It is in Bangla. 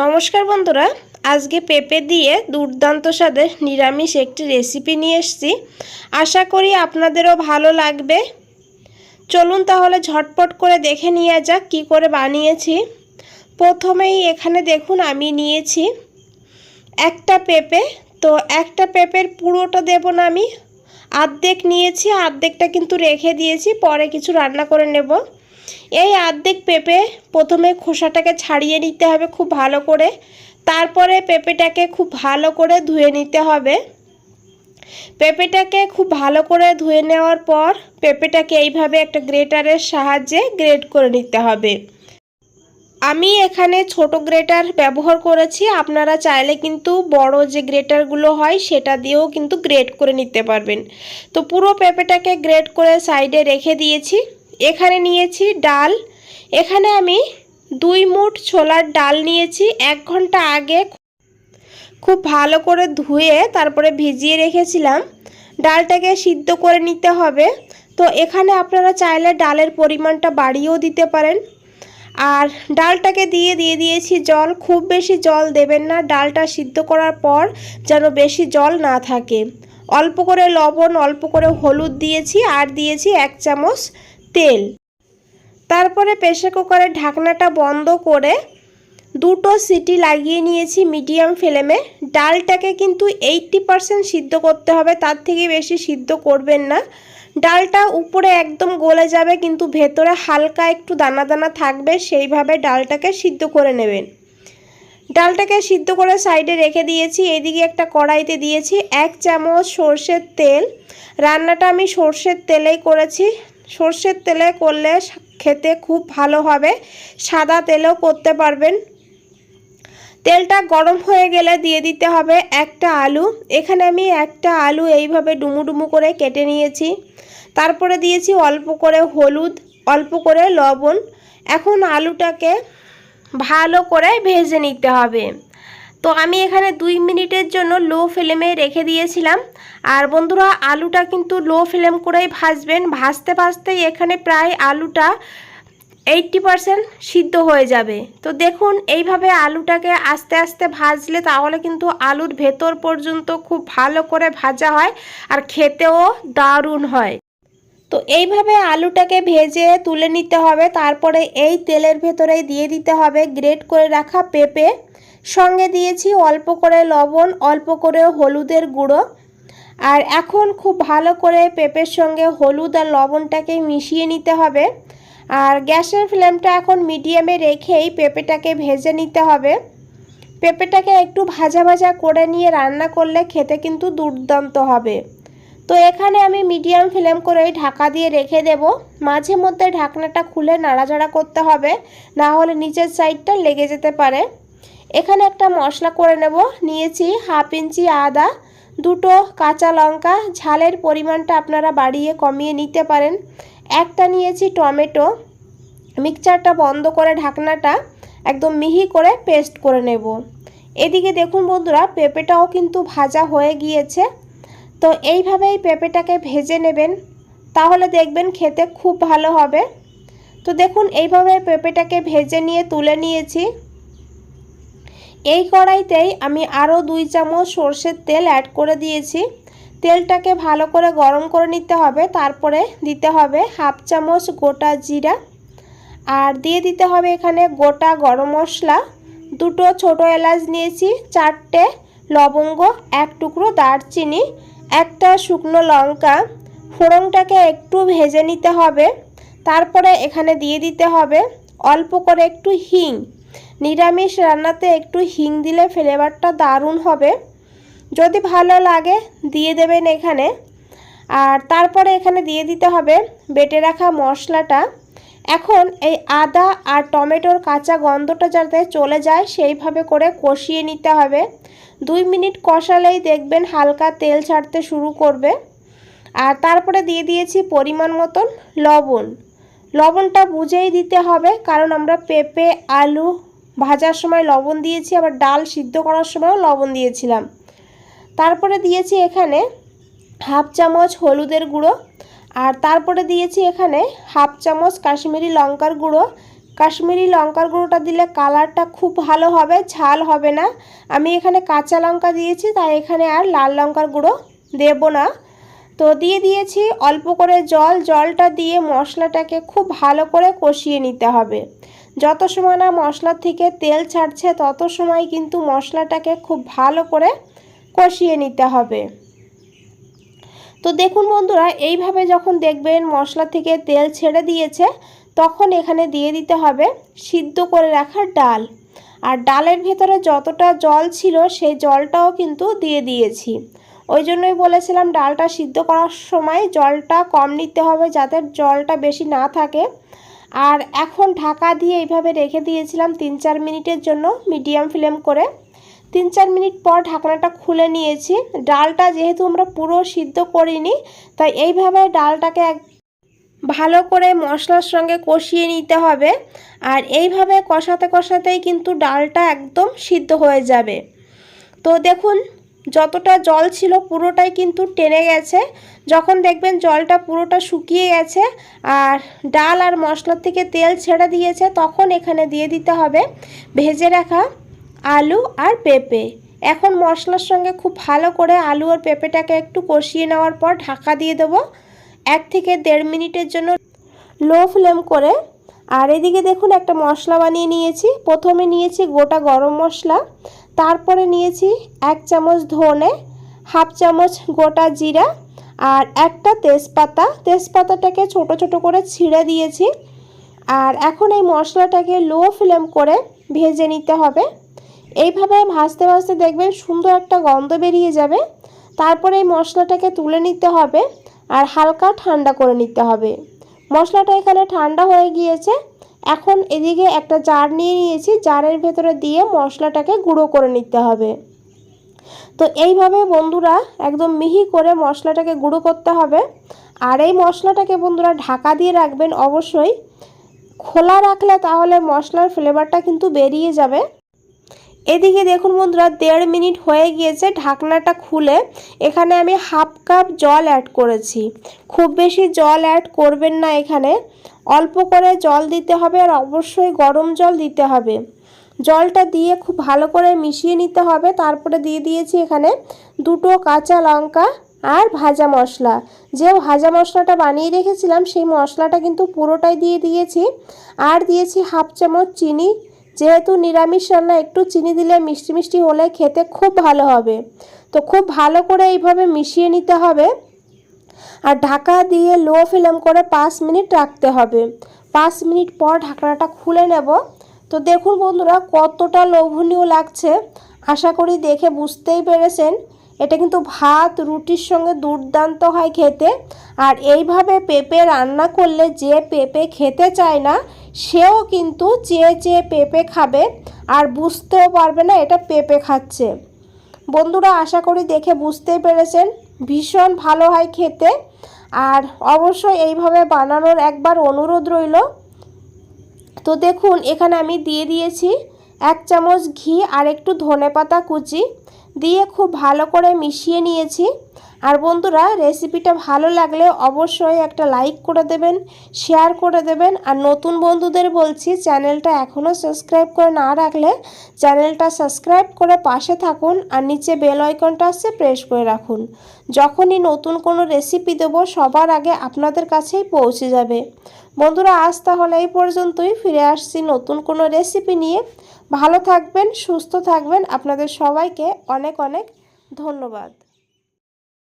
নমস্কার বন্ধুরা, আজকে পেঁপে দিয়ে দুর্দান্ত স্বাদের নিরামিষ একটি রেসিপি নিয়ে এসেছি। আশা করি আপনাদেরও ভালো লাগবে। চলুন তাহলে ঝটপট করে দেখে নিয়ে যাক কী করে বানিয়েছি। প্রথমেই এখানে দেখুন আমি নিয়েছি একটা পেঁপে। তো একটা পেঁপের পুরোটা দেব না আমি। আর্ধেক নিয়েছি, আর্ধেকটা কিন্তু রেখে দিয়েছি, পরে কিছু রান্না করে নেব। এই আর্ধেক পেঁপে প্রথমে খোসাটাকে ছাড়িয়ে নিতে হবে খুব ভালো করে। তারপরে পেঁপেটাকে খুব ভালো করে ধুয়ে নিতে হবে। পেঁপেটাকে খুব ভালো করে ধুয়ে নেওয়ার পর পেঁপেটাকে এইভাবে একটা গ্রেটারের সাহায্যে গ্রেট করে নিতে হবে। আমি এখানে ছোট গ্রেটার ব্যবহার করেছি। আপনারা চাইলে কিন্তু বড় যে গ্রেটারগুলো হয় সেটা দিয়েও কিন্তু গ্রেট করে নিতে পারবেন। তো পুরো পেঁপেটাকে গ্রেট করে সাইডে রেখে দিয়েছি। এখানে নিয়েছি ডাল। এখানে আমি দুই মুঠ ছোলার ডাল নিয়েছি, এক ঘণ্টা আগে খুব ভালো করে ধুয়ে তারপরে ভিজিয়ে রেখেছিলাম। ডালটাকে সিদ্ধ করে নিতে হবে। তো এখানে আপনারা চাইলে ডালের পরিমাণটা বাড়িয়েও দিতে পারেন। আর ডালটাকে দিয়ে দিয়ে দিয়েছি জল। খুব বেশি জল দেবেন না। ডালটা সিদ্ধ করার পর যেন বেশি জল না থাকে। অল্প করে লবণ, অল্প করে হলুদ দিয়েছি। আর দিয়েছি এক চামচ তেল। তারপরে প্রেশার কুকারের ঢাকনাটা বন্ধ করে দুটো সিটি লাগিয়ে নিয়েছি মিডিয়াম ফ্লেমে। ডালটাকে কিন্তু এইটটি পারসেন্ট সিদ্ধ করতে হবে, তার থেকে বেশি সিদ্ধ করবেন না। ডালটা উপরে একদম গলে যাবে, কিন্তু ভেতরে হালকা একটু দানা দানা থাকবে, সেইভাবে ডালটাকে সিদ্ধ করে নেবেন। ডালটাকে সিদ্ধ করে সাইডে রেখে দিয়েছি, এদিকে একটা কড়াইতে দিয়েছি এক চামচ সর্ষের তেল। রান্নাটা আমি সর্ষের তেলেই করেছি সর্ষের তেলে করলে খেতে খুব ভালো হবে। সাদা তেলেও করতে পারবেন। তেলটা গরম হয়ে গেলে দিয়ে দিতে হবে একটা আলু। এখানে আমি একটা আলু এইভাবে ডুমু ডুমু করে কেটে নিয়েছি। তারপরে দিয়েছি অল্প করে হলুদ, অল্প করে লবণ। এখন আলুটাকে ভালো করে ভেজে নিতে হবে। তো আমি এখানে দুই মিনিটের জন্য লো ফ্লেমে রেখে দিয়েছিলাম। আর বন্ধুরা, আলুটা কিন্তু লো ফ্লেম করেই ভাজবেন। ভাজতে ভাজতেই এখানে প্রায় আলুটা এইটটি পারসেন্ট সিদ্ধ হয়ে যাবে। তো দেখুন, এইভাবে আলুটাকে আস্তে আস্তে ভাজলে তাহলে কিন্তু আলুর ভেতর পর্যন্ত খুব ভালো করে ভাজা হয় আর খেতেও দারুণ হয়। তো এইভাবে আলুটাকে ভেজে তুলে নিতে হবে। তারপরে এই তেলের ভেতরেই দিয়ে দিতে হবে। গ্রেট করে রাখা পেঁপে। সঙ্গে দিয়েছি অল্প করে লবণ, অল্প করে হলুদের গুঁড়ো। আর এখন খুব ভালো করে পেঁপের সঙ্গে হলুদ আর লবণটাকে মিশিয়ে নিতে হবে। আর গ্যাসের ফ্লেমটা এখন মিডিয়ামে রেখেই পেঁপেটাকে ভেজে নিতে হবে। পেঁপেটাকে একটু ভাজা ভাজা করে নিয়ে রান্না করলে খেতে কিন্তু দুর্দান্ত হবে। তো এখানে আমি মিডিয়াম ফ্লেম করেই ঢাকা দিয়ে রেখে দেব। মাঝে মধ্যে ঢাকনাটা খুলে নাড়াচাড়া করতে হবে, না হলে নিচের সাইডটা লেগে যেতে পারে। এখানে একটা মশলা করে নেব। নিয়েছি হাফ ইঞ্চি আদা, দুটো কাঁচা লঙ্কা, ঝালের পরিমাণটা আপনারা বাড়িয়ে কমিয়ে নিতে পারেন। একটা নিয়েছি টমেটো, মিক্সচারটা বন্ধ করে ঢাকনাটা একদম মিহি করে পেস্ট করে নেব। এদিকে দেখুন বন্ধুরা, পেঁপেটাও কিন্তু ভাজা হয়ে গিয়েছে। তো এইভাবেই পেঁপেটাকে ভেজে নেবেন, তাহলে দেখবেন খেতে খুব ভালো হবে। তো দেখুন, এইভাবে পেঁপেটাকে ভেজে নিয়ে তুলে নিয়েছি। এই কড়াইতেই আমি আরও দুই চামচ সর্ষের তেল অ্যাড করে দিয়েছি। তেলটাকে ভালো করে গরম করে নিতে হবে। তারপরে দিতে হবে হাফ চামচ গোটা জিরা। আর দিয়ে দিতে হবে এখানে গোটা গরম মশলা। দুটো ছোট এলাচ নিয়েছি, চারটে লবঙ্গ, এক টুকরো দারচিনি, একটা শুকনো লঙ্কা। ফোড়নটাকে একটু ভেজে নিতে হবে। তারপরে এখানে দিয়ে দিতে হবে অল্প করে একটু হিং। নিরামিষ রান্নাতে একটু হিং দিলে ফ্লেভারটা দারুণ হবে। যদি ভালো লাগে, দিয়ে দেবেন এখানে। আর তারপরে এখানে দিয়ে দিতে হবে বেটে রাখা মশলাটা। এখন এই আদা আর টমেটোর কাঁচা গন্ধটা যাতে চলে যায়, সেইভাবে করে কষিয়ে নিতে হবে। দুই মিনিট কষালেই দেখবেন হালকা তেল ছাড়তে শুরু করবে। আর তারপরে দিয়ে দিয়েছি পরিমাণ মতন লবণ। লবণটা বুঝেই দিতে হবে, কারণ আমরা পেঁপে, আলু ভাজার সময় লবণ দিয়েছি, আবার ডাল সিদ্ধ করার সময়ও লবণ দিয়েছিলাম। তারপরে দিয়েছি এখানে হাফ চামচ হলুদের গুঁড়ো, আর তারপরে দিয়েছি এখানে হাফ চামচ কাশ্মীরি লঙ্কার গুঁড়ো। কাশ্মীরি লঙ্কার গুঁড়োটা দিলে কালারটা খুব ভালো হবে, ঝাল হবে না। আমি এখানে কাঁচা লঙ্কা দিয়েছি, তাই এখানে আর লাল লঙ্কার গুঁড়ো দেব না। তো দিয়ে দিয়েছি, অল্প করে জল। জলটা দিয়ে মশলাটাকে খুব ভালো করে কষিয়ে নিতে হবে। যত সময় না মশলা থেকে তেল ছাড়ছে, তত সময় কিন্তু মশলাটাকে খুব ভালো করে কষিয়ে নিতে হবে। তো দেখুন বন্ধুরা, এইভাবে যখন দেখবেন মশলা থেকে তেল ছেড়ে দিয়েছে, তখন এখানে দিয়ে দিতে হবে সিদ্ধ করে রাখার ডাল। আর ডালের ভেতরে যতটা জল ছিল, সেই জলটাও কিন্তু দিয়ে দিয়েছি। ওই জন্যই বলেছিলাম ডালটা সিদ্ধ করার সময় জলটা কম নিতে হবে যাতে জলটা বেশি না থাকে। আর এখন ঢাকা দিয়ে এইভাবে রেখে দিয়েছিলাম তিন চার মিনিটের জন্য মিডিয়াম ফ্লেম করে। তিন চার মিনিট পর ঢাকনাটা খুলে নিয়েছি। ডালটা যেহেতু আমরা পুরো সিদ্ধ করিনি, তাই এইভাবে ডালটাকে এক ভালো করে মশলার সঙ্গে কষিয়ে নিতে হবে। আর এইভাবে কষাতে কষাতেই কিন্তু ডালটা একদম সিদ্ধ হয়ে যাবে। তো দেখুন যতটা জল ছিল পুরোটাই কিন্তু টেনে গেছে। যখন দেখবেন জলটা পুরোটা শুকিয়ে গেছে আর ডাল আর মশলার থেকে তেল ছেড়ে দিয়েছে, তখন এখানে দিয়ে দিতে হবে ভেজে রাখা আলু আর পেঁপে। এখন মশলার সঙ্গে খুব ভালো করে আলু আর পেঁপেটাকে একটু কষিয়ে নেওয়ার পর ঢাকা দিয়ে দেবো এক থেকে দেড় মিনিটের জন্য লো ফ্লেম করে। আর এদিকে দেখুন একটা মশলা বানিয়ে নিয়েছি। প্রথমে নিয়েছি গোটা গরম মশলা। তারপরে নিয়েছি এক চামচ ধনে, হাফ চামচ গোটা জিরা আর একটা তেজপাতা। তেজপাতাটাকে ছোট ছোট করে ছিঁড়ে দিয়েছি। আর এখন এই মশলাটাকে লো ফ্লেম করে ভেজে নিতে হবে। এইভাবে ভাজতে ভাজতে দেখবেন সুন্দর একটা গন্ধ বেরিয়ে যাবে। তারপরে এই মশলাটাকে তুলে নিতে হবে আর হালকা ঠান্ডা করে নিতে হবে। মশলাটা এখানে ঠান্ডা হয়ে গিয়েছে। এখন এদিকে একটা জার নিয়ে নিয়েছি, জারের ভেতরে দিয়ে মশলাটাকে গুঁড়ো করে নিতে হবে। তো এইভাবে বন্ধুরা একদম মিহি করে মশলাটাকে গুঁড়ো করতে হবে। আর এই মশলাটাকে বন্ধুরা ঢাকা দিয়ে রাখবেন অবশ্যই। খোলা রাখলে তাহলে মশলার ফ্লেভারটা কিন্তু বেরিয়ে যাবে। এদিকে দেখুন বন্ধুরা, দেড় মিনিট হয়ে গিয়েছে ঢাকনাটা খুলে। এখানে আমি হাফ কাপ জল অ্যাড করেছি। খুব বেশি জল অ্যাড করবেন না এখানে। অল্প করে জল দিতে হবে আর অবশ্যই গরম জল দিতে হবে। জলটা দিয়ে খুব ভালো করে মিশিয়ে নিতে হবে। তারপরে দিয়ে দিয়েছি এখানে দুটো কাঁচা লঙ্কা আর ভাজা মশলা। যে ভাজা মশলাটা বানিয়ে রেখেছিলাম, সেই মশলাটা কিন্তু পুরোটাই দিয়ে দিয়েছি। আর দিয়েছি হাফ চামচ চিনি। যেহেতু নিরামিষ রান্না, একটু চিনি দিলে মিষ্টি মিষ্টি হলে খেতে খুব ভালো হবে। তো খুব ভালো করে এইভাবে মিশিয়ে নিতে হবে। আর ঢাকা দিয়ে লো ফ্লেম করে পাঁচ মিনিট রাখতে হবে। পাঁচ মিনিট পর ঢাকনাটা খুলে নেব। তো দেখুন বন্ধুরা, কতটা লোভনীয় লাগছে। আশা করি দেখে বুঝতেই পেরেছেন। এটা কিন্তু ভাত, রুটির সঙ্গে দুর্দান্ত হয় খেতে। আর এইভাবে পেঁপে রান্না করলে যে পেঁপে খেতে চায় না, সেও কিন্তু চেয়ে চেয়ে পেঁপে খাবে আর বুঝতেও পারবে না এটা পেঁপে খাচ্ছে। বন্ধুরা, আশা করি দেখে বুঝতেই পেরেছেন। ভীষণ ভালো হয় খেতে। আর অবশ্যই এইভাবে বানানোর একবার অনুরোধ রইল। তো দেখুন, এখানে আমি দিয়ে দিয়েছি এক চামচ ঘি আর একটু ধনে পাতা কুচি। দিয়ে খুব ভালো করে মিশিয়ে নিয়েছি। আর বন্ধুরা রেসিপিটা ভালো লাগলে অবশ্যই একটা লাইক করে দেবেন শেয়ার করে দেবেন। আর নতুন বন্ধুদের বলছি চ্যানেলটা এখনও সাবস্ক্রাইব করে না রাখলে চ্যানেলটা সাবস্ক্রাইব করে পাশে থাকুন আর নিচে বেল আইকনটা আসছে প্রেস করে রাখুন। যখনই নতুন কোনো রেসিপি দেবো, সবার আগে আপনাদের কাছেই পৌঁছে যাবে। বন্ধুরা, আজ তাহলে এই পর্যন্তই। ফিরে আসছি নতুন কোনো রেসিপি নিয়ে। ভালো থাকবেন, সুস্থ থাকবেন। আপনাদের সবাইকে অনেক অনেক ধন্যবাদ।